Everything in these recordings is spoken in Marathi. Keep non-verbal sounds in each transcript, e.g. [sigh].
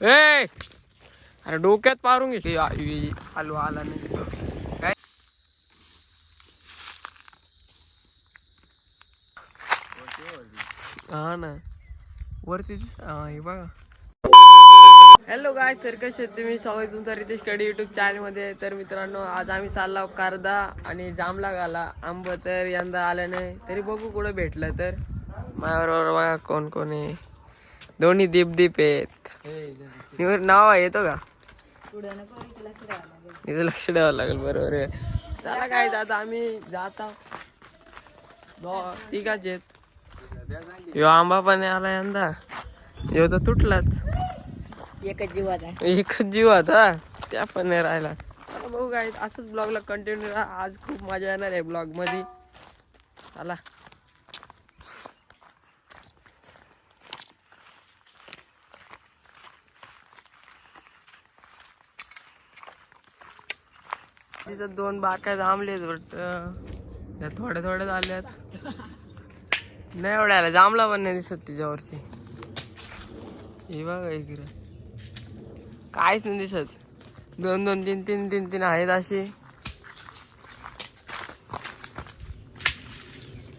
ए! अरे डोक्यात पारून घेतली आई, आलो आला नाही काय? हा ना. वरती हा, बघा. हॅलो गाय तर कसे तुम्ही? स्वागत तुमचं रितेशकडे युट्यूब चॅनलमध्ये. तर मित्रांनो आज आम्ही चाललो कारदा आणि जांभला गाला आंब तर यंदा आलं नाही. तरी बघू कुठं भेटलं तर. माझ्याबरोबर बघा कोण कोण आहे. दोन्ही दीप दीप आहेत. निवर नाव आहे येतो का? इथं लक्ष द्यावं लागेल बरोबर आहे. चला काय आता आम्ही जात आहोत. तिघाच आहेत ह्यो आंबा पण आला यंदा. ह्यो तर तुटलाच. एकच जीवात एकच जीव होता त्या पण नाही राहिला. बघू काय असंच ब्लॉगला कंटिन्यू राहा आज खूप मजा येणार आहे ब्लॉगमध्ये तिथं दोन बाक्या जांभलेत वाटत. त्या थोड्या थोड्या झाल्यात. नाही एवढ्याला जांभला पण नाही दिसत तिच्यावरती. हे बघा इकडे. काहीच नाही दिसत. दोन दोन तीन तीन तीन तीन आहेत अशी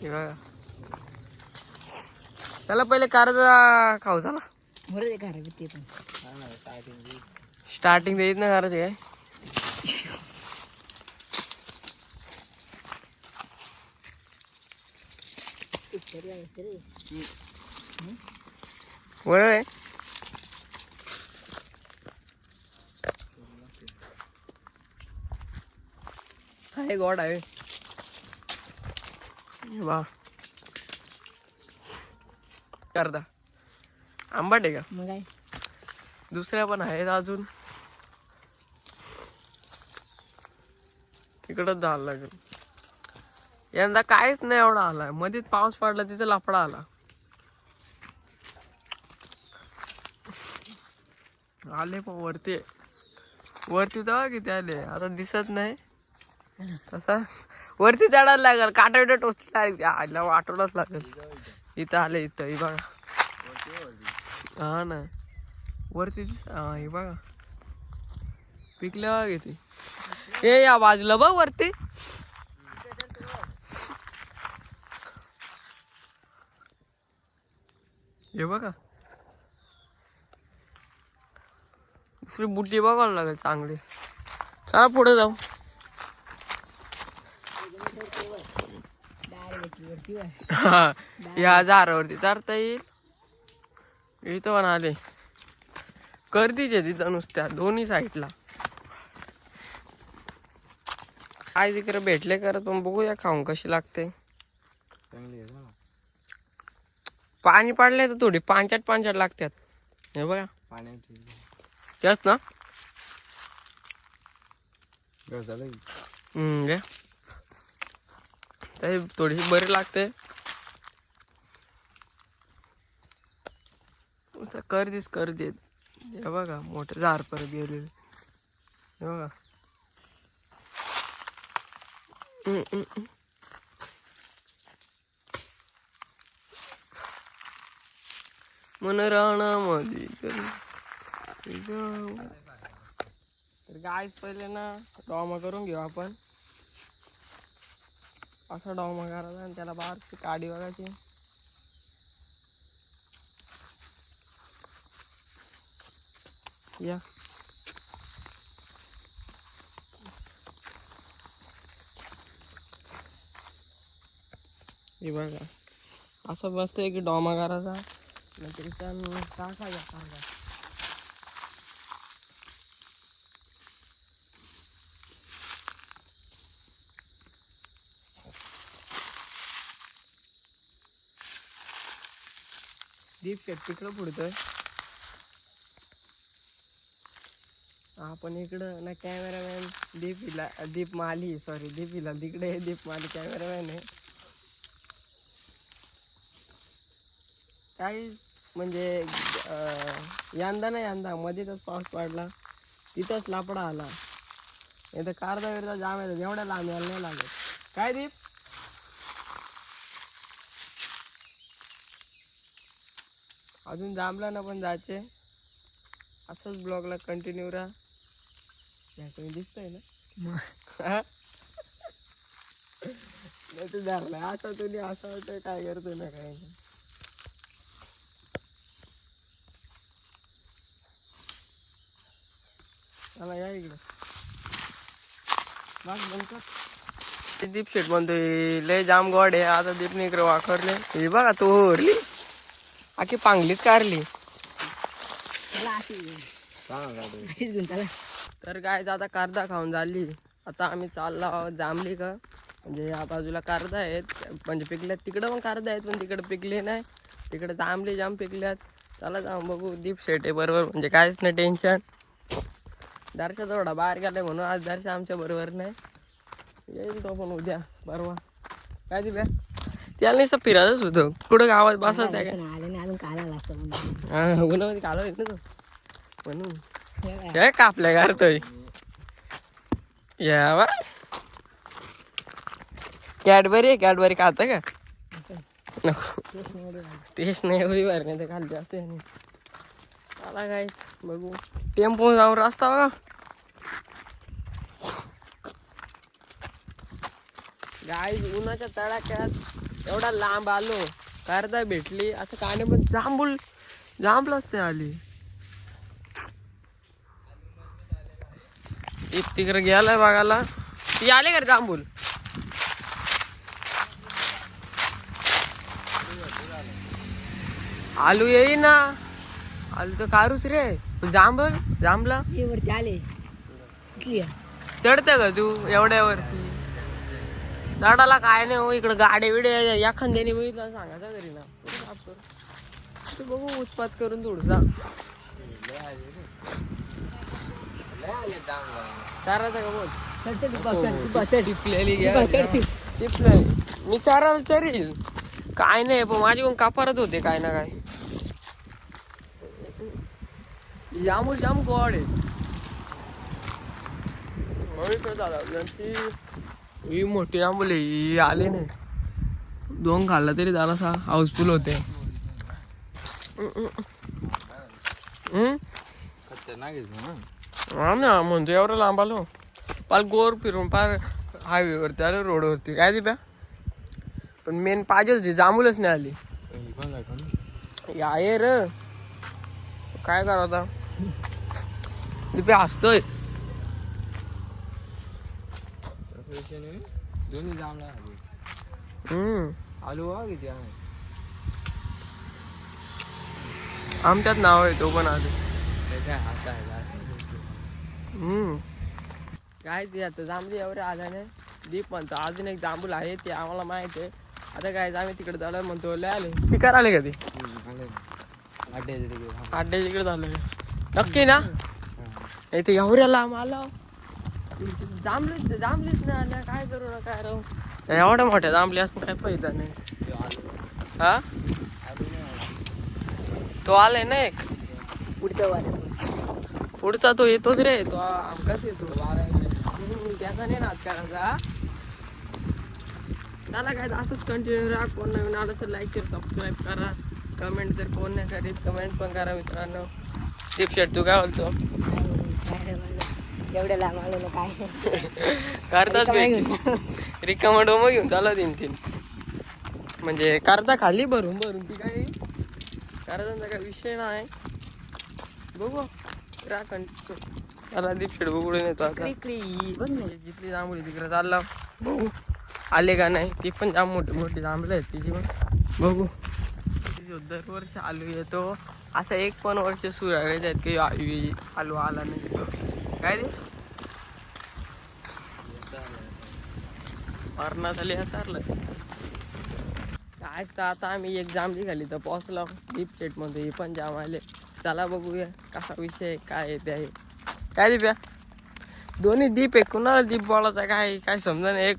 हे बघा. त्याला पहिले कारचा खाऊ पण. स्टार्टिंग देत ना करायचे काय? वळ आहे आहे गॉड आहे हे बा करता आंबाट आहे का मग दुसऱ्या पण आहेत अजून तिकडच जायला लागेल यंदा काहीच नाही एवढा आलाय. मध्येच पाऊस पडला तिथे लफडा आला. आले पण वरती. वरती तर किती आले. आता दिसत नाही. तसा. वरती चढायला लागेल. काटा बिटा टोचला आला वाटवलाच लागेल. इथं आले इथं. हे बघा. हा ना. वरती हा हे बघा. पिकल्या बघा किती. हे या बाजूला बघ वरती. हे बघा. दुसरी बुटी बघावं लागेल चांगली. चला पुढे जाऊ. हा, या झाडावरती चढता येईल. इथं पण आले गर्दीचे तिथं नुसत्या दोन्ही साईडला. काय तिकडे भेटले करत पण बघूया खाऊन कशी लागते. पाणी पडले तर थोडी पांचाट पांचाट लागतात हे बघा. त्याच ना. हम्म घे. ते थोडीशी बरी लागते. असं कर्दीच कर्दीत हे बघा मोठे झाड परत गेलेले. हे बघा हम्म, हम्म, हम्म. मन राणा माझी तर गायच पहिले ना डॉमा करून घेऊ आपण. असा डॉमा करायचा आणि त्याला बाहेरची काडी बघायची. या. हे बघा. असं बसतं की डॉमा करायचा. नंतर त्यानं टाकायचा कांदा. दीप शेट तिकडं पुढतोय आपण इकडं ना कॅमेरामॅन दीपीला दीप माली सॉरी दीपीला तिकडे दीप माली कॅमेरामॅन आहे. काही म्हणजे यंदा ना यंदा मध्येच पाऊस पडला तिथंच लापडा आला. नाही तर कारदा विरदा जाम येतात एवढ्या लांब यायला नाही लागत. काय दीप? अजून जांभला ना पण जायचे. असंच ब्लॉगला कंटिन्यू राहा. तुम्ही दिसतंय ना? [laughs] नाही तर धरलाय असं तुम्ही असं होतंय काय करतोय ना काय नाही. चला या इकडं. दीप शेट म्हणतोय लय जाम गोड आहे आता दीपने इकडे वाकरले हे बघा तो हरली आखी पांगलीच कारली. तर काय आता कारदा खाऊन झाली. आता आम्ही चाललो जांभली का म्हणजे या बाजूला कारदा आहेत. म्हणजे पिकल्यात तिकडं पण कारदा आहेत पण तिकडं पिकले नाही. तिकडे जांभली जाम पिकल्यात. चला जाऊन बघू दीप शेट आहे बरोबर. म्हणजे काहीच नाही टेन्शन दर्शा थोडा बाहेर गेलाय म्हणून आज दर्शा आमच्या बरोबर नाही. येईल तो पण उद्या परवा. काय दिव्या? त्याला नुसतं फिरायचंच होतं. कुठं गावात बसत आहे आले नाही अजून. का हा उन्हामध्ये काढा येत ना तो. म्हणून. हे कापल्या काढतोय. यावा कॅडबरी आहे कॅडबरी खाता का? नको. आले. टेस्ट नाही एवढी. बाहेर नाही तर खाली असते मला कायच बघू. टेम्पो जाऊन रस्ता बघा गाय उन्हाच्या तडाख्यात एवढा लांब आलो कारदा भेटली असं काने पण जांभूल जांभलाच ते आली एक तिकडे गेलाय बघायला ती आले का रे जांभूल आलू येई ना आलू तर कारूच रे जांभल जांभला हे वरती आले. इथली. चढते का तू एवढ्यावरती चढाला काय नाही हो इकडं गाडे बिडे एखाद्याने बघितलं सांगायचं घरी ना. कुठं साफ करू? ते बघू उत्पात करून थोडसा चारायचं का बोल? मी चारायला चरील काय नाही पण माझी पण कापारत होते काय ना काय. जामू जाम गोड आहे मग इकडं झालं ती ही मोठी आंबोली ही आले नाही दोन खाल्ला तरी झाला सा हाऊसफुल होते हा ना म्हणतो एवढं लांब आलो पार गोर फिरून पार हायवेवरती आलो रोडवरती काय दिप्या पण मेन पाहिजे होती जांभूलच नाही आली या ये र काय करा आता दिप्या हसतोय दोन्ही जांभळा आलू हा किती आमच्यात नाव आहे तो पण आले ते काय हम्म ते आता जांभली एवढे आला नाही दीप म्हणतो अजून एक जांभूल आहे ते आम्हाला माहीत आहे आता काय आम्ही तिकडे झालं म्हणतो लय आले चिकार आले का ते अड्डे आड्याच्या इकडे झालं नक्की ना? इथे एवढ्या लांब आला जांभलीच जांभलीच ना आल्या काय करू ना काय राहू एवढ्या मोठ्या जांभली असून काय फायदा नाही. हा? तो आलाय ना एक? पुढच्या वाऱ्यात पुढचा तो येतोच रे तो आमकाच येतो. हम्म, त्याचा नाही नाच करायचा. त्याला काय असंच कंटिन्यू राहा. कोण नवीन आलं तर लाईक कर सबस्क्राईब करा. कमेंट जर कोण नाही करीत कमेंट पण करा मित्रांनो. टिप शेट तू काय बोलतो काय. एवढ्या लांब आलेलं काय? करतात रिकामा डोमं घेऊन चालत तीन तीन म्हणजे करता खाली भरून भरून. ती काही करतांचा काही विषय नाही. बघू. रा कंटिन्यू त्याला दीप शेड बघून येतो आता. जिथली जांभळी तिकडे चालला. बघू. आले का नाही? ती पण जाम मोठी मोठी जांभळं आहेत तिची पण. बघू. दरवर्षी आलू येतो. असं एक पण वर्ष सुरागायचे आहेत की आलो आला नाही काय रे? मरणात झाली सारलं काय तर आता आम्ही एक जांभळी खाली तर पोचलो दीप सेटमध्ये हे पण जाम आले. चला बघूया कसा विषय काय आहे ते आहे. काय दिप्या दोन्ही दीप आहे कुणाला दीप बोलायचा काय काय समजा नाही एक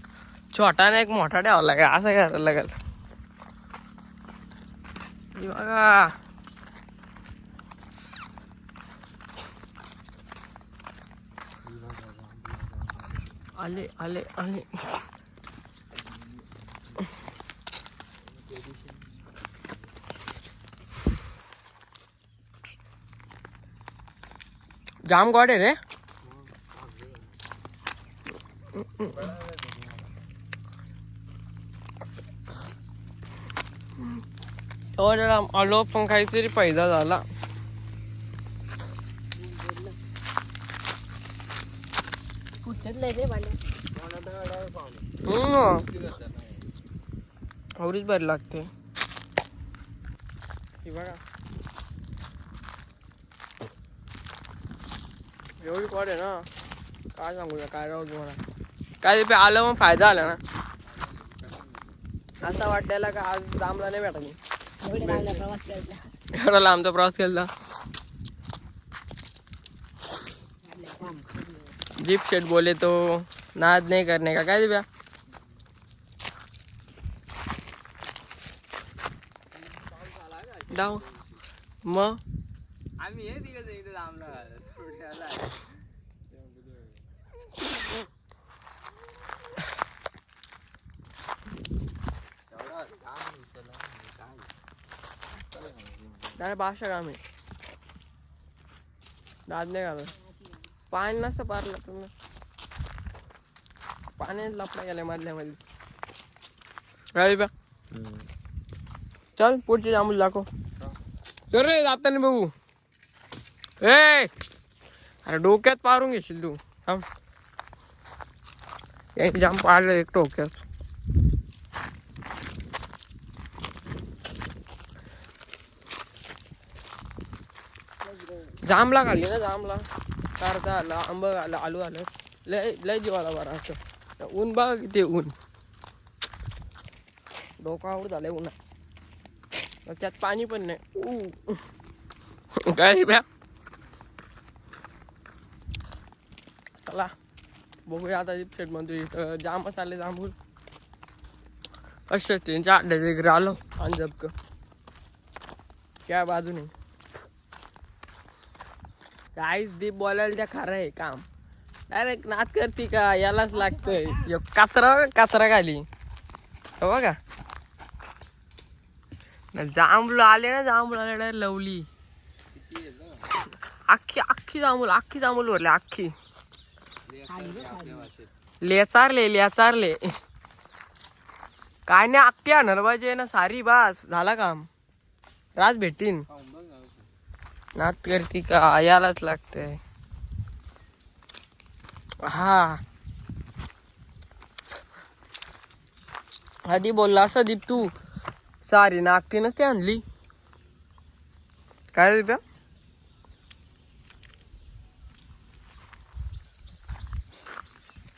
छोटा आणि एक मोठा ठेवावा लागेल असं करायला लागेल. बघा. आले आले आले. जाम गोड आहे रे. हो जरा आलो पण काहीतरी पैदा झाला. नाही रे बरी लागते. बघा. एवढी कॉड आहे ना काय सांगू काय राहू तुम्हाला काय ते आलं मग फायदा आला ना. असं वाटायला का आज दामला नाही केला एवढा लांबचा प्रवास केला. जीप शेट बोले तो नाद नहीं करने का। काय दिव्या डाव मग आम्ही हे थांबला सोडायला त्याला भाषा काम आहे नाद नाही घालत पाणी नसतं पारलं तुम्ही पाण्यात लपडा गेलाय मधल्या मध्ये. चल पुढचे जांभूळ दाखव. चल रे जाताना बघू. ए! अरे डोक्यात पारून घेशील तू. थांब. एक जाम पाडलं एक डोक्यात. जांभला काढली ना जांभला कारचा आला आंब आला आलू आलं लय लय जीवाला बरा असं. ऊन बघ किती ऊन. डोकं आवड झालंय उन्हा त्यात पाणी पण नाही. ऊ. काय ब्या? चला बघूया आता शेट म्हणतो इथं. जामच आले जांभूळ. असे अड्ड्याच्या इकडे आलो आणि जपक त्या बाजूने. काहीच दीप बोलायला त्या खरं आहे काम. डायरेक्ट नाच करते का? यालाच लागतोय. ह्यो कचरा कचरा खाली. हो बघा. जांभूळ आले ना जांभूळ आले ना लवली. अख्खी अख्खी जांभूळ अख्खी जांभूळ भरले अख्खी. लेचारले लेचारले काय नाही अख्खी आणणार पाहिजे ना सारी बास. झाला काम. राज भेटीन. नात करती का यालाच लागतंय. हा. आधी बोलला असं, दीप तू सारी नागतीनच ती आणली. काय दीप्या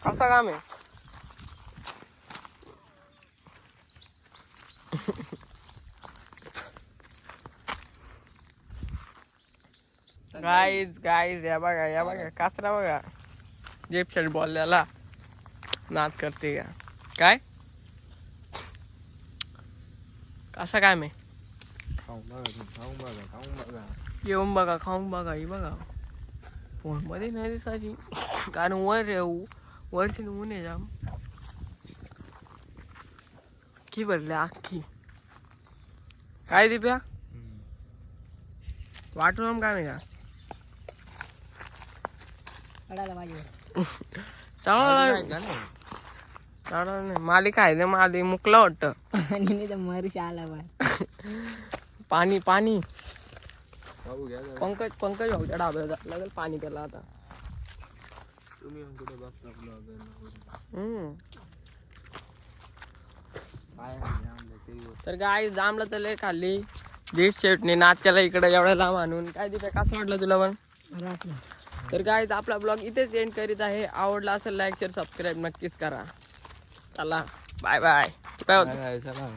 कसं काम आहे? गाईज गाईज या बघा या बघा काचरा बघा. जेप शर्ट बोलल्याला नाद करते का काय? कसं काय मी? येऊन बघा खाऊन बघा ही बघा. फोनमध्ये नाही दिसायची. कारण वर वरची ऊन आहे जाम. अख्खी भरली अख्खी काय दिप्या? वाटून काय नाही का? पडायला पाहिजे नाही मालिक आहे ना माली मुकला वाटतं. आणि नाही तर मरीश आला बाय पाणी पाणी. पंकज पंकज भाऊच्या डाब्यात जायला लागेल पाणी प्याला आता. हम्म. तर काय जांभलं तर लय खाल्ली. दीड शेटने नात केला इकडे एवढ्या लांब आणून काय दिपे कसं वाटलं तुला पण? तर काय आपला ब्लॉग इथेच एंड करीत आहे. आवडला असेल लाईक शेअर सबस्क्राईब नक्कीच करा. चला बाय बाय काय होतं चला.